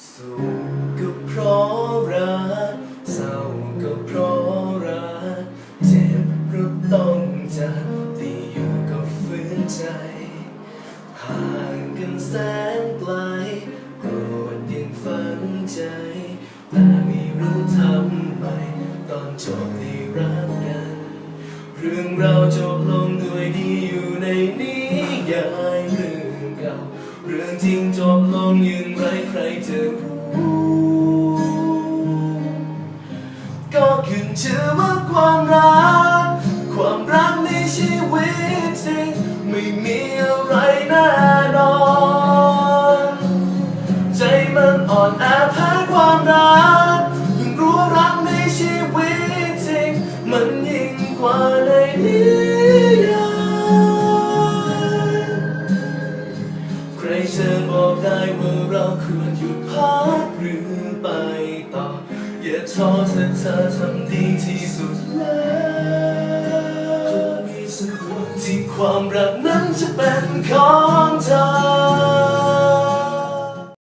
สุขก็เพราะรักเศร้าก็เพราะรักเจ็บราะต้องจากที่อยู่ก็ฝืนใจ ห่างกันแสนไกลโกรธยังฝังใจ แต่ไม่รู้ทำไมตอนจบได้รักกัน เรื่องเราวจบลงด้วยดีอยู่ในนิยาย เรื่องจริงจบลงอยังไรใครจะรู้ก็ขึ้นชื่อว่าความรัก ความรักในชีวิตจริงไม่มีอะไรแน่นอนใจมันอ่อนแอแพ้ความรักเพิ่งรู้รักในชีวิตจริงมันยิ่งกว่าในนิ บอกได้ว่าเราควรหยุดพักหรือไปต่อ อย่าท้อเถอะเธอทำดีที่สุดแล้วที่ความรักนั้นจะเป็นของเธอ